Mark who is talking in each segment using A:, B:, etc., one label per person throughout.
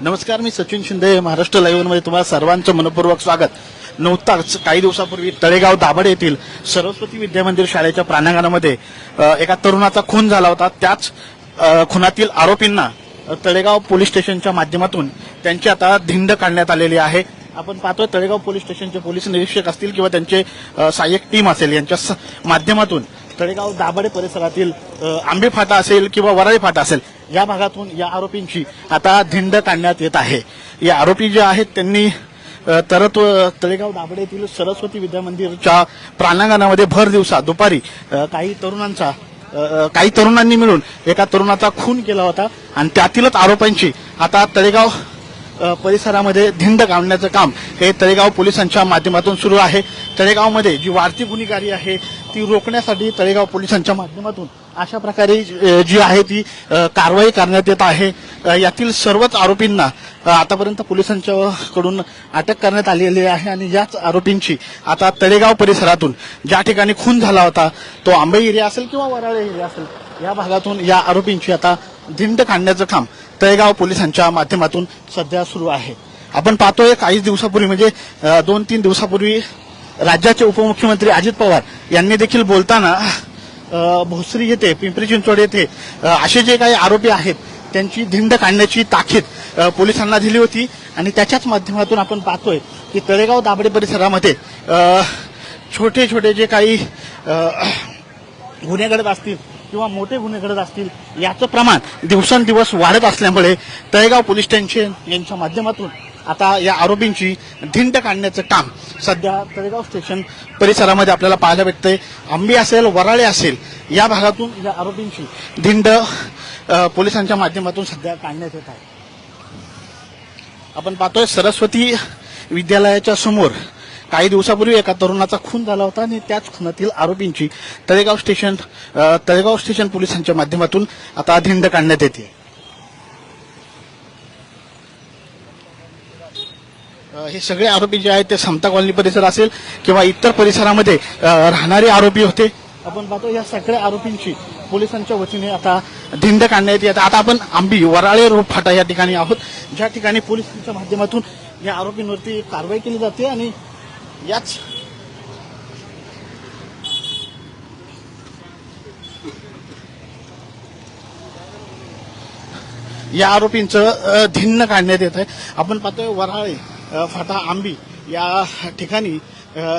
A: नमस्कार मी सचिन शिंदे महाराष्ट्र लाईव्हमध्ये तुम्हाला सर्वांचं मनपूर्वक स्वागत. नुकताच काही दिवसापूर्वी तळेगाव दाभड येथील सरस्वती विद्यामंदिर शाळेच्या प्रांगणामध्ये एका तरुणाचा खून झाला होता. त्याच खुनातील आरोपींना तळेगाव पोलीस स्टेशनच्या माध्यमातून त्यांची आता धिंड काढण्यात आलेली आहे. आपण पाहतोय तळेगाव पोलीस स्टेशनचे पोलीस निरीक्षक असतील किंवा त्यांचे सहाय्यक टीम असेल यांच्या स- माध्यमातून तळेगाव दाभाडे परिसरातील आंबे फाटा असेल किंवा वराळी फाटा असेल या भागातून या आरोपींची आता धिंड काढण्यात येत आहे. या आरोपी जे आहेत त्यांनी तरत्व तळेगाव दाभाडे येथील सरस्वती विद्या मंदिरच्या प्रांगणामध्ये भर दिवसा दुपारी काही तरुणांचा काही तरुणांनी मिळून एका तरुणाचा खून केला होता आणि त्यातीलच आरोपांची आता तळेगाव परिसरामध्ये धिंड काढण्याचं काम हे तळेगाव पोलिसांच्या माध्यमातून सुरू आहे. तळेगावमध्ये जी वाढती गुन्हेगारी आहे ती रोखण्यासाठी तळेगाव पोलिसांच्या माध्यमातून अशा प्रकारे जी आहे ती कारवाई करण्यात येत आहे. यातील सर्वच आरोपींना आतापर्यंत पोलिसांच्या कडून अटक करण्यात आलेली आहे आणि याच आरोपींची आता तळेगाव परिसरातून ज्या ठिकाणी खून झाला होता तो आंबे एरिया असेल किंवा वराळे एरिया असेल या भागातून या आरोपींची आता धिंड काढण्याचं काम तळेगाव पोलिसांच्या माध्यमातून सध्या सुरू आहे. आपण पाहतोय काही दिवसापूर्वी म्हणजे दोन तीन दिवसापूर्वी राज्याचे उपमुख्यमंत्री अजित पवार यांनी देखील बोलताना भोसरी येथे पिंपरी चिंचवड येथे असे जे काही आरोपी आहेत त्यांची धिंड काढण्याची ताकीद पोलिसांना दिली होती. आणि त्याच्याच माध्यमातून आपण पाहतोय की तळेगाव दाबडे परिसरामध्ये छोटे छोटे जे काही गुन्हे घडत असतील किंवा मोठे गुन्हे घडत असतील याचं प्रमाण दिवसेंदिवस वाढत असल्यामुळे तळेगाव पोलीस स्टेशन यांच्या माध्यमातून आता या आरोपींची धिंड काढण्याचं काम सध्या तळेगाव स्टेशन परिसरामध्ये आपल्याला पाहायला भेटतंय. आंबी असेल वराळे असेल या भागातून या आरोपींची धिंड पोलिसांच्या माध्यमातून सध्या काढण्यात येत आहे. आपण पाहतोय सरस्वती विद्यालयाच्या समोर काही दिवसापूर्वी एका तरुणाचा खून झाला होता आणि त्याच खुनातील आरोपींची तळेगाव स्टेशन तळेगाव स्टेशन पोलिसांच्या माध्यमातून आता धिंड काढण्यात येते. हे सगळे आरोपी जे आहेत ते समता कॉलनी परिसर असेल किंवा इतर परिसरामध्ये राहणारे आरोपी होते. आपण पाहतो या सगळ्या आरोपींची पोलिसांच्या वतीने आता धिंड काढण्यात येत. आता आपण आंबी वराळे रोड फाटा या ठिकाणी आहोत. ज्या ठिकाणी पोलिसांच्या माध्यमातून या आरोपींवरती कारवाई केली जाते आणि याच या आरोपींचं धिन्न काढण्यात येत आहे. आपण पाहतोय वराळे फाटा आंबी या ठिकाणी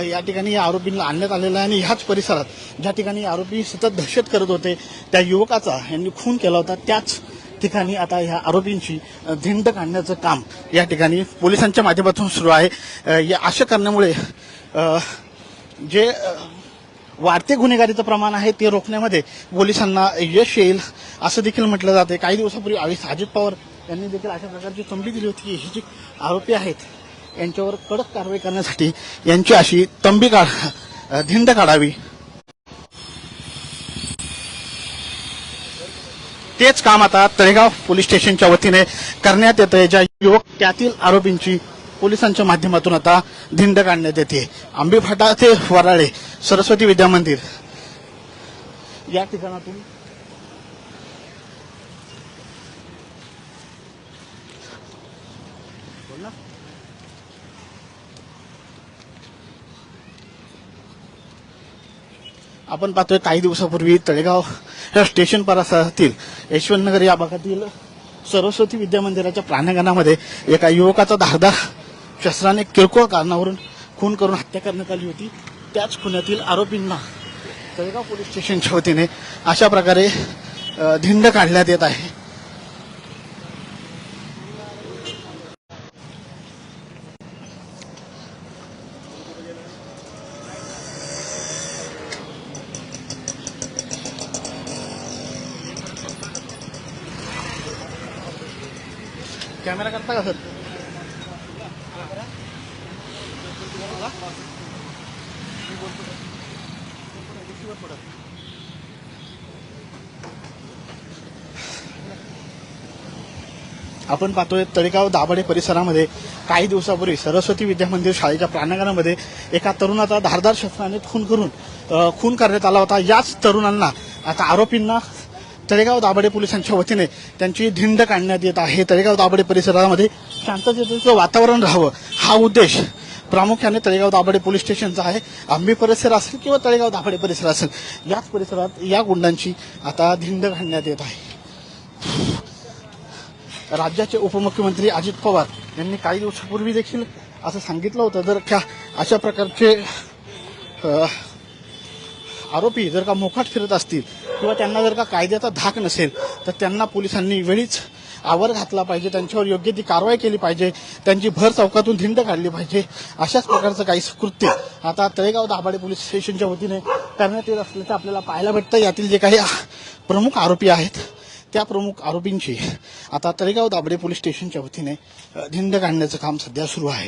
A: या ठिकाणी या आरोपींना आणण्यात आलेलं आहे आणि ह्याच परिसरात ज्या ठिकाणी आरोपी सतत दहशत करत होते त्या युवकाचा यांनी खून केला होता. त्याच ठिकाणी आता ह्या आरोपींची अ, धिंड काढण्याचं काम या ठिकाणी पोलिसांच्या माध्यमातून सुरू आहे. या अशा करण्यामुळे जे वाढते गुन्हेगारीचं प्रमाण आहे ते रोखण्यामध्ये पोलिसांना यश येईल असं देखील म्हटलं जाते. काही दिवसापूर्वी अजित पवार यांनी देखील अशा प्रकारची तंबी दिली होती की हे जे आरोपी आहेत यांच्यावर कडक कारवाई करण्यासाठी यांची अशी तंबी काढ धिंड काढावी. तेच काम आता तळेगाव पोलीस स्टेशनच्या वतीने करण्यात येत आहे ज्या युवक त्यातील आरोपींची पोलिसांच्या माध्यमातून आता धिंड काढण्यात येते. आंबीफाटा ते वराळे सरस्वती विद्या मंदिर. या ठिकाणातून आपण पाहतोय काही दिवसापूर्वी तळेगाव या स्टेशन परिसरातील यशवंतनगर या भागातील सरस्वती विद्या मंदिराच्या प्रांगणामध्ये एका युवकाचा धारदार शस्त्राने किरकोळ कारणावरून खून करून हत्या करण्यात आली होती. त्याच खुनातील आरोपींना तळेगाव पोलीस स्टेशनच्या वतीने अशा प्रकारे धिंड काढण्यात येत आहे. आपण पाहतोय तळेगाव दाभाडे परिसरामध्ये काही दिवसापूर्वी सरस्वती विद्या मंदिर शाळेच्या प्रांगणामध्ये एका तरुणाचा धारदार शस्त्राने खून करून खून करण्यात आला होता. याच तरुणांना आता आरोपींना तळेगाव दाभाडे पोलिसांच्या वतीने त्यांची धिंड काढण्यात येत आहे. तळेगाव दाभाडे परिसरामध्ये शांततेचं वातावरण राहावं. हा उद्देश प्रामुख्याने तळेगाव दाभाडे पोलीस स्टेशनचा आहे. आंबी परिसर असेल किंवा तळेगाव दाभाडे परिसर असेल याच परिसरात या गुंडांची आता धिंड घालण्यात येत आहे. राज्याचे उपमुख्यमंत्री अजित पवार यांनी काही दिवसापूर्वी देखील असं सांगितलं होतं. जर का अशा प्रकारचे आरोपी जर का मोकाट फिरत असतील किंवा त्यांना जर का कायद्याचा धाक नसेल तर त्यांना पोलिसांनी वेळीच आवर घातला पाहिजे त्यांच्यावर योग्य ती कारवाई केली पाहिजे त्यांची भर चौकातून धिंड काढली पाहिजे अशाच प्रकारचं काही कृत्य आता तळेगाव दाभाडे पोलीस स्टेशनच्या वतीने करण्यात येत असल्याचं आपल्याला पाहायला भेटतं. यातील जे काही प्रमुख आरोपी आहेत त्या प्रमुख आरोपींची आता तळेगाव दाभाडे पोलीस स्टेशनच्या वतीने धिंड काढण्याचं काम सध्या सुरू आहे.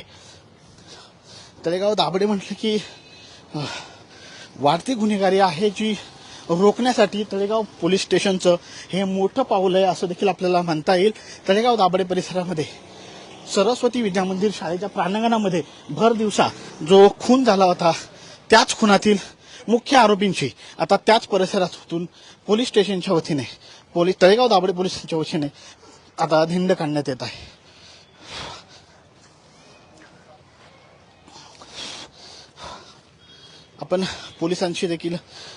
A: तळेगाव दाभाडे म्हटलं की वाढती गुन्हेगारी आहे जी रोखण्यासाठी तळेगाव पोलीस स्टेशनचं हे मोठं पाऊल आहे असं देखील आपल्याला म्हणता येईल. तळेगाव दाबडे परिसरामध्ये सरस्वती विद्यामंदिर शाळेच्या प्रांगणामध्ये भर दिवसा जो खून झाला होता त्याच खुनातील मुख्य आरोपींची आता त्याच परिसरातून पोलीस स्टेशनच्या वतीने पोलीस तळेगाव दाबडे पोलिसांच्या वतीने आता धिंड काढण्यात येत आहे. आपण पोलिसांशी देखील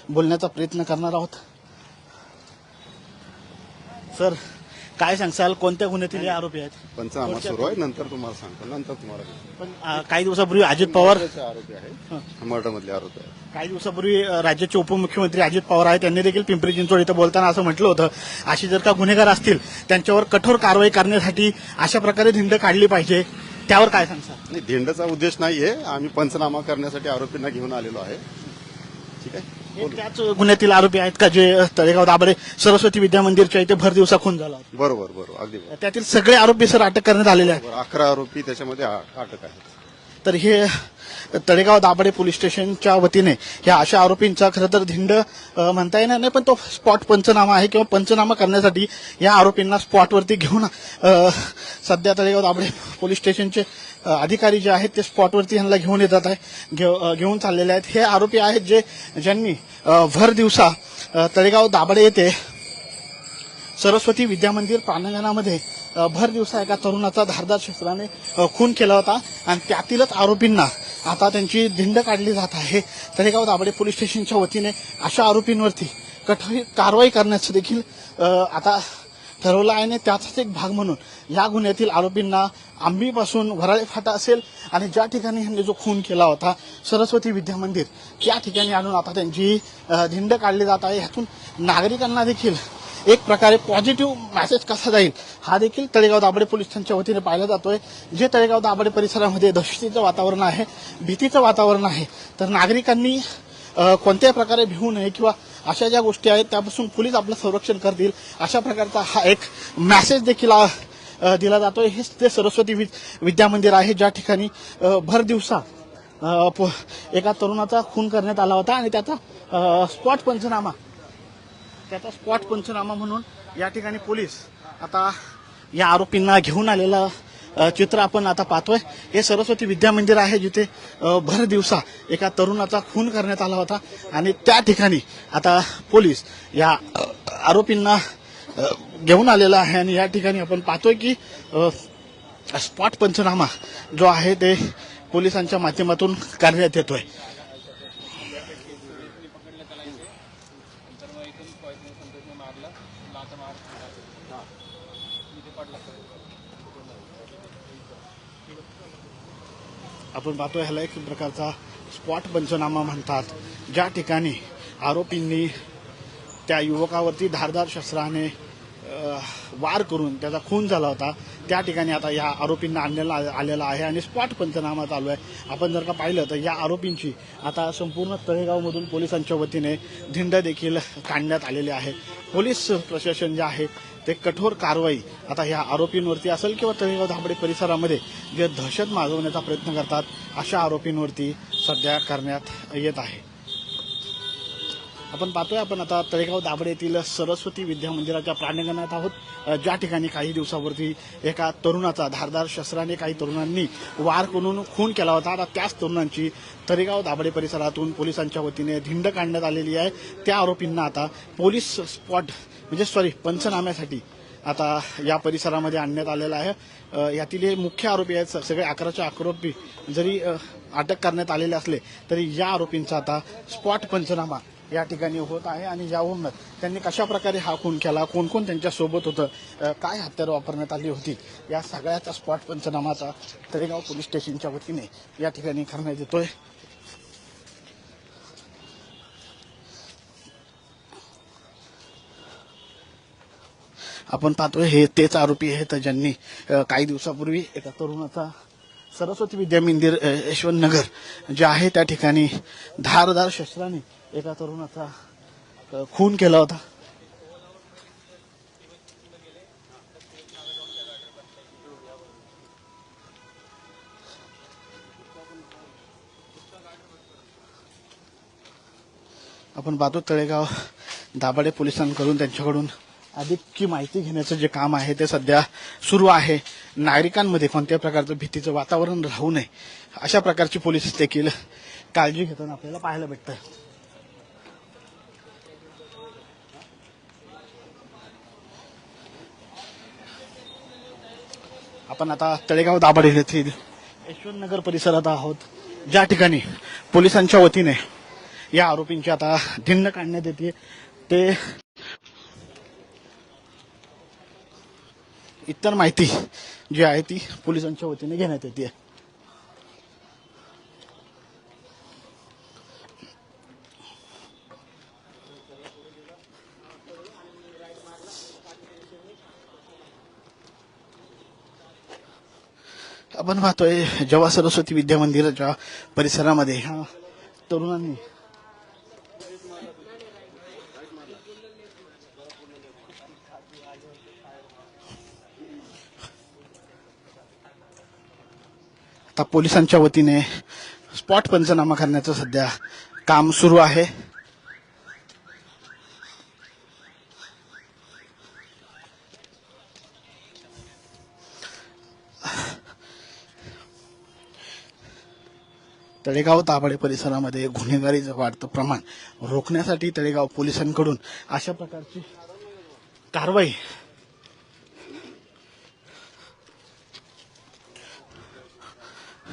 A: बोलण्याचा प्रयत्न करणार आहोत. सर काय सांगसाल कोणत्या गुन्ह्यातील हे आरोपी आहेत?
B: पंचनामा सुरू आहे. नंतर तुम्हाला सांगतो. नंतर तुम्हाला
A: पण अ, काही दिवसापूर्वी अजित पवार
B: मर्डरचे आरोपी मर्डर मधले आरोपी आहे
A: काही दिवसापूर्वी अ, राज्याचे उपमुख्यमंत्री अजित पवार आहेत. त्यांनी देखील पिंपरी चिंचवड इथं बोलताना असं म्हटलं होतं. अशी जर का गुन्हेगार असतील त्यांच्यावर कठोर कारवाई करण्यासाठी अशा प्रकारे धिंड काढली पाहिजे. त्यावर काय सांगसाल
B: आणि धिंडचा उद्देश नाहीये. आम्ही पंचनामा करण्यासाठी आरोपींना घेऊन आलेलो आहे. ठीक आहे?
A: हे त्याच गुन्ह्यातील आरोपी आहेत का जे तळेगाव दाभाडे सरस्वती विद्या मंदिरच्या इथे भर दिवसा खून झाला होता?
B: बरोबर बरोबर. अगदी बरोबर.
A: त्यातील सगळे आरोपी सर अटक करण्यात आलेले आहेत.
B: अकरा आरोपी त्याच्यामध्ये आ- अटक आहेत.
A: तर हे तळेगाव दाभाडे पोलीस स्टेशनच्या वतीने या अशा आरोपींचा खरं तर धिंड म्हणता येणार नाही पण तो स्पॉट पंचनामा आहे किंवा पंचनामा करण्यासाठी या आरोपींना स्पॉटवरती घेऊन सध्या तळेगाव दाभाडे पोलीस स्टेशनचे अधिकारी जे आहेत ते स्पॉटवरती यांना घेऊन येतात आहे घेऊन चाललेले आहेत. हे आरोपी आहेत जे ज्यांनी भर दिवसा तळेगाव दाभाडे येथे सरस्वती विद्या मंदिर प्रांगणामध्ये भर दिवसा एका तरुणाचा धारदार शस्त्राने खून केला होता आणि त्यातीलच आरोपींना आता त्यांची धिंड काढली जात आहे. तळेगाव दाभाडे पोलीस स्टेशनच्या वतीने अशा आरोपींवरती कठोर कारवाई करण्याचं देखील आता ठरवलं आहे. आणि त्याचाच एक भाग म्हणून या गुन्ह्यातील आरोपींना आंबीपासून वराळे फाटा असेल आणि ज्या ठिकाणी ह्यांनी जो खून केला होता सरस्वती विद्या मंदिर त्या ठिकाणी आणून आता त्यांची धिंड काढली जात आहे. ह्यातून नागरिकांना देखील एक प्रकारे पॉझिटिव्ह मेसेज कसा जाईल? हा देखील तळेगाव दाभाडे त्यांच्या वतीने पाहिला जातोय. जे तळेगाव दाभाडे परिसरामध्ये दहशतीचं वातावरण आहे भीतीचं वातावरण आहे तर नागरिकांनी कोणत्याही प्रकारे भिवू नये किंवा अशा ज्या गोष्टी आहेत त्यापासून पोलीस आपलं संरक्षण करतील अशा प्रकारचा हा एक मेसेज देखील दिला जातोय. हेच ते सरस्वती वि- विद्या मंदिर आहे. ज्या ठिकाणी भर दिवसा प- एका तरुणाचा खून करण्यात आला होता आणि त्याचा स्पॉट पंचनामा त्याचा स्पॉट पंचनामा म्हणून या ठिकाणी पोलीस आता या आरोपींना घेऊन आलेलं चित्र आपण आता पाहतोय. हे सरस्वती विद्या मंदिर आहे जिथे भर दिवसा एका तरुणाचा खून करण्यात आला होता. आणि त्या ठिकाणी आता पोलीस या आरोपींना घेऊन आलेला आहे. आणि या ठिकाणी आपण पाहतोय की स्पॉट पंचनामा जो आहे ते पोलिसांच्या माध्यमातून करण्यात येतोय. आपण पाहतोय ह्याला एक प्रकारचा स्पॉट पंचनामा म्हणतात. ज्या ठिकाणी आरोपींनी त्या युवकावरती धारदार शस्त्राने वार करून त्याचा खून झाला होता. त्या ठिकाणी आता या आरोपींना आणलेला आलेला आहे आणि स्पॉट पंचनामा चालू आहे. आपण जर का पाहिलं तर या आरोपींची आता संपूर्ण तळेगावमधून पोलिसांच्या वतीने धिंड देखील काढण्यात आलेली आहे. पोलीस प्रशासन जे आहे ते कठोर कारवाई आता ह्या आरोपींवरती असेल किंवा तळेगाव धाबडे परिसरामध्ये जे दहशत माजवण्याचा प्रयत्न करतात अशा आरोपींवरती सध्या करण्यात येत आहे. आपण पाहतोय आपण आता तळेगाव दाभडे येथील सरस्वती विद्या मंदिराच्या प्रांगणात आहोत. ज्या ठिकाणी काही दिवसावरती एका तरुणाचा धारदार शस्त्राने काही तरुणांनी वार करून खून केला होता आता त्याच तरुणांची तळेगाव दाभडे परिसरातून पोलिसांच्या वतीने धिंड काढण्यात आलेली आहे. त्या आरोपींना आता पोलीस स्पॉट म्हणजे सॉरी पंचनाम्यासाठी आता या परिसरामध्ये आणण्यात आलेला आहे. यातील हे मुख्य आरोपी आहेत स- सगळे अकराच्या आरोपी जरी अटक करण्यात आलेले असले तरी या आरोपींचा आता स्पॉट पंचनामा या ठिकाणी होत आहे आणि यावरून त्यांनी कशा प्रकारे हा खून केला कोण कोण त्यांच्यासोबत होतं काय हत्यार वापरण्यात आली होती या सगळ्याचा स्पॉट पंचनामाचा तळेगाव पोलीस स्टेशनच्या वतीने या ठिकाणी करण्यात येतोय. आपण पाहतोय हे तेच आरोपी आहेत ज्यांनी काही दिवसापूर्वी एका तरुणाचा सरस्वती विद्या मंदिर यशवंत नगर जे आहे त्या ठिकाणी धारदार शस्त्राने एका तरुणाचा खून केला होता. आपण बातू तळेगाव दाभाडे पोलिसांकडून त्यांच्याकडून अधिकची माहिती घेण्याचं जे काम आहे ते सध्या सुरू आहे. नागरिकांमध्ये कोणत्या प्रकारचं भीतीचं वातावरण राहू नये अशा प्रकारची पोलीस देखील काळजी घेताना आपल्याला पाहायला भेटतं आपण आता तळेगाव दाभाडे येथील यशवंतनगर परिसरात आहोत. ज्या ठिकाणी पोलिसांच्या वतीने या आरोपींची आता धिंड काढण्यात येते ते इतर माहिती जी आहे ती पोलिसांच्या वतीने घेण्यात येते. आपण पाहतोय जेव्हा सरस्वती विद्या मंदिराच्या परिसरामध्ये ह्या तरुणांनी आता पोलिसांच्या वतीने स्पॉट पंचनामा करण्याचं सध्या काम सुरू आहे. तळेगाव ताबडे परिसरामध्ये गुन्हेगारीचं वाढतं प्रमाण रोखण्यासाठी तळेगाव पोलिसांकडून अशा प्रकारची कारवाई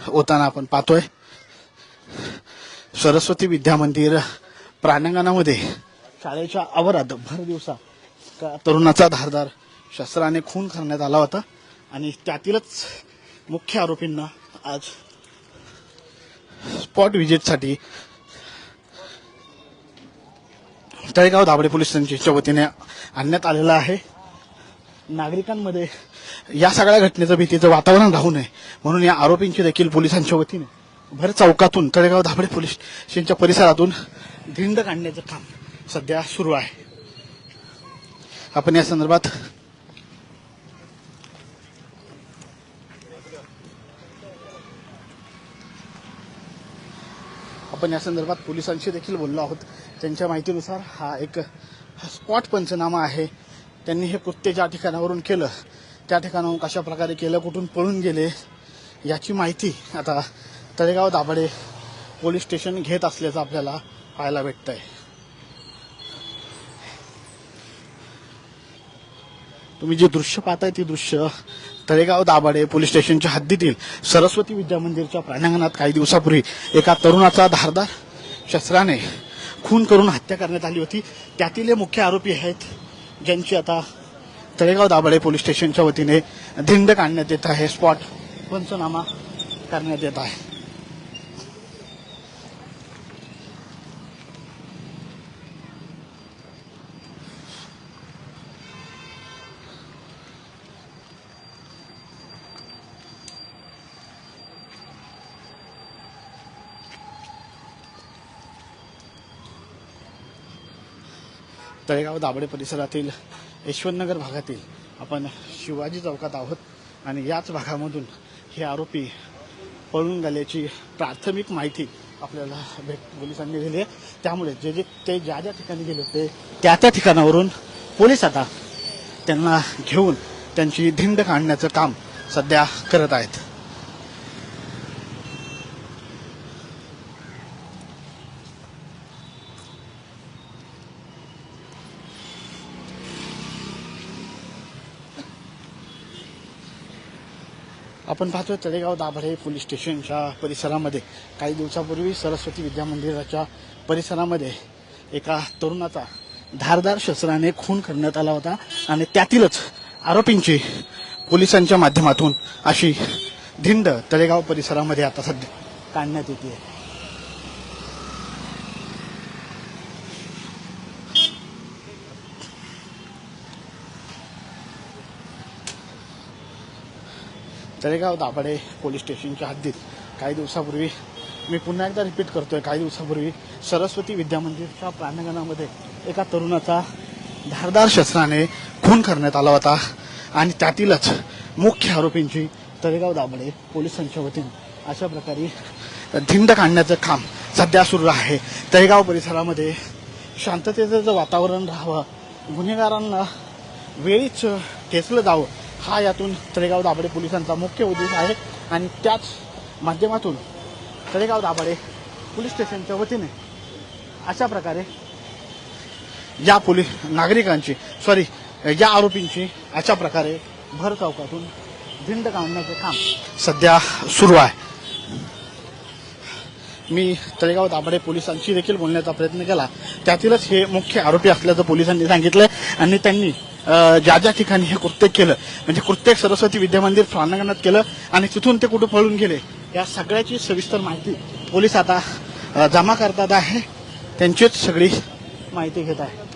A: होताना आपण पाहतोय. सरस्वती विद्या मंदिर प्रांगणामध्ये शाळेच्या आवारात भर दिवसा तरुणाचा धारदार शस्त्राने खून करण्यात आला होता आणि त्यातीलच मुख्य आरोपींना आज स्पॉट व्हिजिटसाठी तळेगाव दाबडे पोलीस स्टेशनच्या वतीने आणण्यात आलेला आहे. नागरिकांमध्ये या सगळ्या घटनेचं भीतीचं वातावरण राहू नये. म्हणून या आरोपींची देखील पोलिसांच्या वतीने भर चौकातून तळेगाव धाबडे पोलीस स्टेशनच्या परिसरातून धिंड काढण्याचं काम सध्या सुरू आहे. आपण या संदर्भात आपण या संदर्भात पोलिसांशी देखील बोललो आहोत. त्यांच्या माहितीनुसार हा एक स्पॉट पंचनामा आहे. त्यांनी हे कृत्य ज्या ठिकाणावरून केलं त्या ठिकाणाहून कशा प्रकारे केलं कुठून पळून गेले याची माहिती आता तळेगाव दाभाडे पोलीस स्टेशन घेत असल्याचं आपल्याला पाहायला भेटतंय. तुम्ही जे दृश्य पाहताय ती दृश्य तळेगाव दाभाडे पोलीस स्टेशनच्या हद्दीतील सरस्वती विद्या मंदिरच्या प्रांगणात काही दिवसापूर्वी एका तरुणाचा धारदार शस्त्राने खून करून हत्या करण्यात आली होती. त्यातील मुख्य आरोपी आहेत ज्यांची आता तळेगाव दाभाडे पोलीस स्टेशनच्या वतीने धिंड काढण्यात येत आहे स्पॉट पंचनामा करण्यात येत आहे. तळेगाव दाबडे परिसरातील यशवंतनगर भागातील आपण शिवाजी चौकात आहोत आणि याच भागामधून हे आरोपी पळून गेल्याची प्राथमिक माहिती आपल्याला भेट पोलिसांनी दिली आहे. त्यामुळे जे जे ते ज्या ज्या ठिकाणी गेले होते त्या त्या ठिकाणावरून पोलीस आता त्यांना घेऊन त्यांची धिंड काढण्याचं काम सध्या करत आहेत. आपण पाहतो तळेगाव दाभाडे पोलीस स्टेशनच्या परिसरामध्ये काही दिवसापूर्वी सरस्वती विद्या मंदिराच्या परिसरामध्ये एका तरुणाचा धारदार शस्त्राने खून करण्यात आला होता आणि त्यातीलच आरोपींची पोलिसांच्या माध्यमातून अशी धिंड तळेगाव परिसरामध्ये आता सध्या काढण्यात येते. तळेगाव दाभाडे पोलीस स्टेशनच्या हद्दीत काही दिवसापूर्वी मी पुन्हा एकदा रिपीट करतोय काही दिवसापूर्वी सरस्वती विद्यामंदिरच्या प्रांगणामध्ये एका तरुणाचा धारदार शस्त्राने खून करण्यात आला होता आणि त्यातीलच मुख्य आरोपींची तळेगाव दाभाडे पोलिसांच्या वतीनं अशा प्रकारे धिंड काढण्याचं काम सध्या सुरू आहे. तळेगाव परिसरामध्ये शांततेचं वातावरण राहावं गुन्हेगारांना वेळीच ठेचलं जावं हा यातून तळेगाव दाभाडे पोलिसांचा मुख्य उद्देश आहे आणि त्याच माध्यमातून तळेगाव दाभाडे पोलीस स्टेशनच्या वतीने अशा प्रकारे या पोलीस नागरिकांची सॉरी या आरोपींची अशा प्रकारे भर चौकातून धिंड काढण्याचे काम सध्या सुरू आहे. मी तळेगाव दाभाडे पोलिसांशी देखील बोलण्याचा प्रयत्न केला. त्यातीलच हे मुख्य आरोपी असल्याचं पोलिसांनी सांगितलं आणि त्यांनी ज्या ज्या ठिकाणी हे कृत्य केलं म्हणजे कृत्येक सरस्वती विद्यामंदिर प्रांगणात केलं आणि तिथून ते कुठे पळून गेले या सगळ्याची सविस्तर माहिती पोलीस आता जमा करतात आहे. त्यांचीच सगळी माहिती घेत आहे.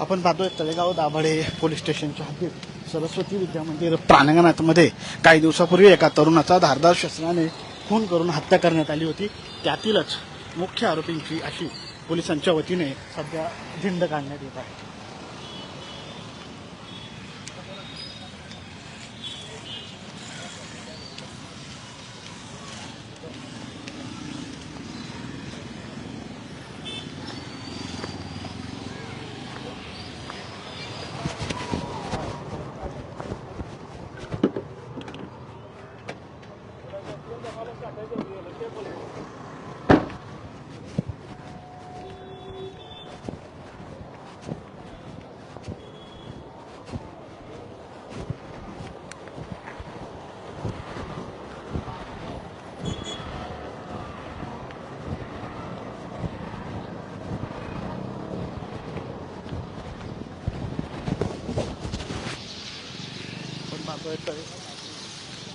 A: आपण पाहतोय तळेगाव दाभाडे पोलीस स्टेशनच्या हद्दीत सरस्वती विद्या मंदिर प्रांगणामध्ये काही दिवसापूर्वी एका तरुणाचा धारदार शस्त्राने खून करून हत्या करण्यात आली होती. त्यातीलच मुख्य आरोपींची अशी पोलिसांच्या वतीने सध्या धिंड काढण्यात येत आहे.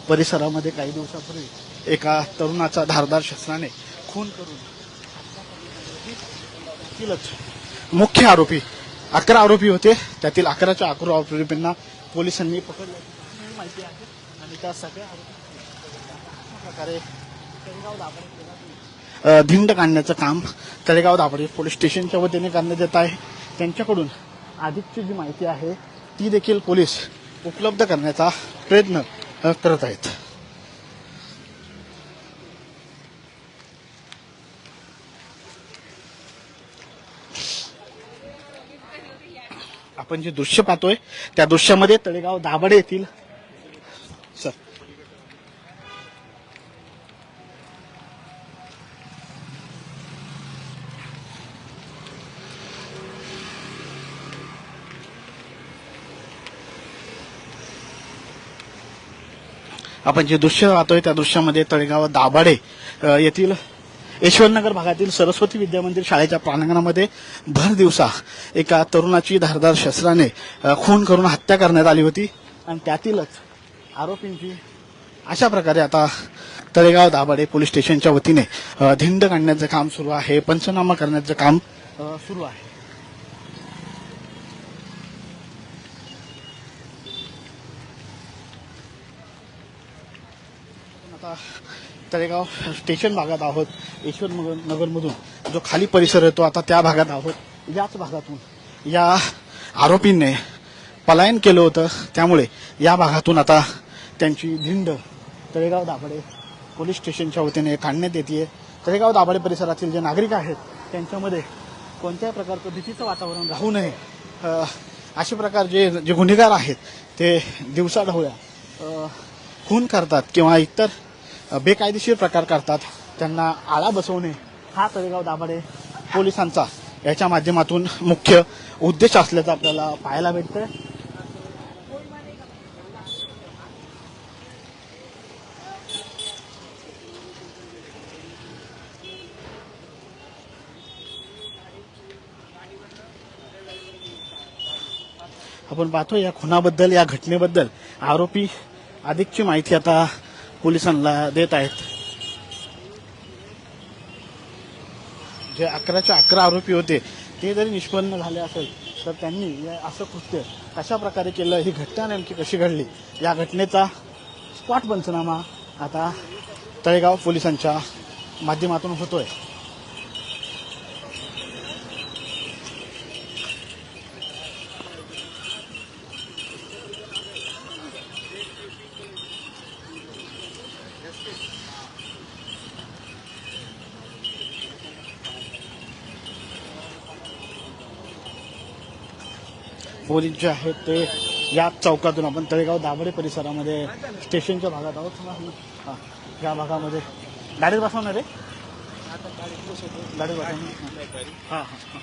A: परिसरामध्ये काही दिवसापूर्वी एका तरुणाचा धारदार शस्त्राने खून करून मुख्य आरोपी अकरा आरोपी होते. त्यातील अकराच्या अकरा आरोपींना पोलिसांनी पकडले. माहिती आहे. आणि त्या सगळ्या आरोपी प्रकारे तळेगाव धिंड काढण्याचं काम तळेगाव दाभाडे पोलीस स्टेशनच्या वतीने करण्यात येत आहे. त्यांच्याकडून अधिकची जी माहिती आहे ती देखील पोलीस उपलब्ध करण्याचा प्रयत्न करत आहेत. आपण जे दृश्य पाहतोय त्या दृश्यामध्ये तळेगाव दाभाडे येथील सर आपण जे दृश्य राहतोय त्या दृश्यामध्ये तळेगाव दाभाडे येथील यशवंतनगर भागातील सरस्वती विद्यामंदिर शाळेच्या प्रांगणामध्ये भर दिवसा एका तरुणाची धारदार शस्त्राने खून करून हत्या करण्यात आली होती. आणि त्यातीलच आरोपींची अशा प्रकारे आता तळेगाव दाभाडे पोलीस स्टेशनच्या वतीने धिंड काढण्याचं काम सुरू आहे पंचनामा करण्याचं काम सुरू आहे. आता तळेगाव स्टेशन भागात आहोत ईश्वर नगरमधून. जो खाली परिसर येतो आता त्या भागात आहोत. याच भागातून या आरोपींनी पलायन केलं होतं. त्यामुळे या भागातून आता त्यांची धिंड तळेगाव दाभाडे पोलीस स्टेशनच्या वतीने काढण्यात येते तळेगाव दाभाडे परिसरातील जे नागरिक आहेत त्यांच्यामध्ये कोणत्याही प्रकारचं भीतीचं वातावरण राहू नये. अशा प्रकार जे जे गुन्हेगार आहेत ते दिवसाढवळ्या खून करतात किंवा इतर बेकायदेशीर प्रकार करतात. त्यांना आळा बसवणे हा तळेगाव दाभाडे पोलिसांचा याच्या माध्यमातून मुख्य उद्देश असल्याचं आपल्याला पाहायला भेटतंय. आपण पाहतो या खुनाबद्दल या घटनेबद्दल आरोपी अधिकची माहिती आता पोलिसांना देत आहेत. जे अकराच्या अकरा आरोपी होते ते जरी निष्पन्न झाले असेल तर त्यांनी या असं कृत्य कशा प्रकारे केलं ही घटना नेमकी कशी घडली? या घटनेचा स्पॉट पंचनामा आता तळेगाव पोलिसांच्या माध्यमातून होतोय. पोलीस जे आहेत ते या चौकातून आपण तळेगाव दाभडे परिसरामध्ये स्टेशनच्या भागात आहोत. हा, या भागामध्ये गाडीत बसवणार रे गाडीत बसवणार हां हां हां.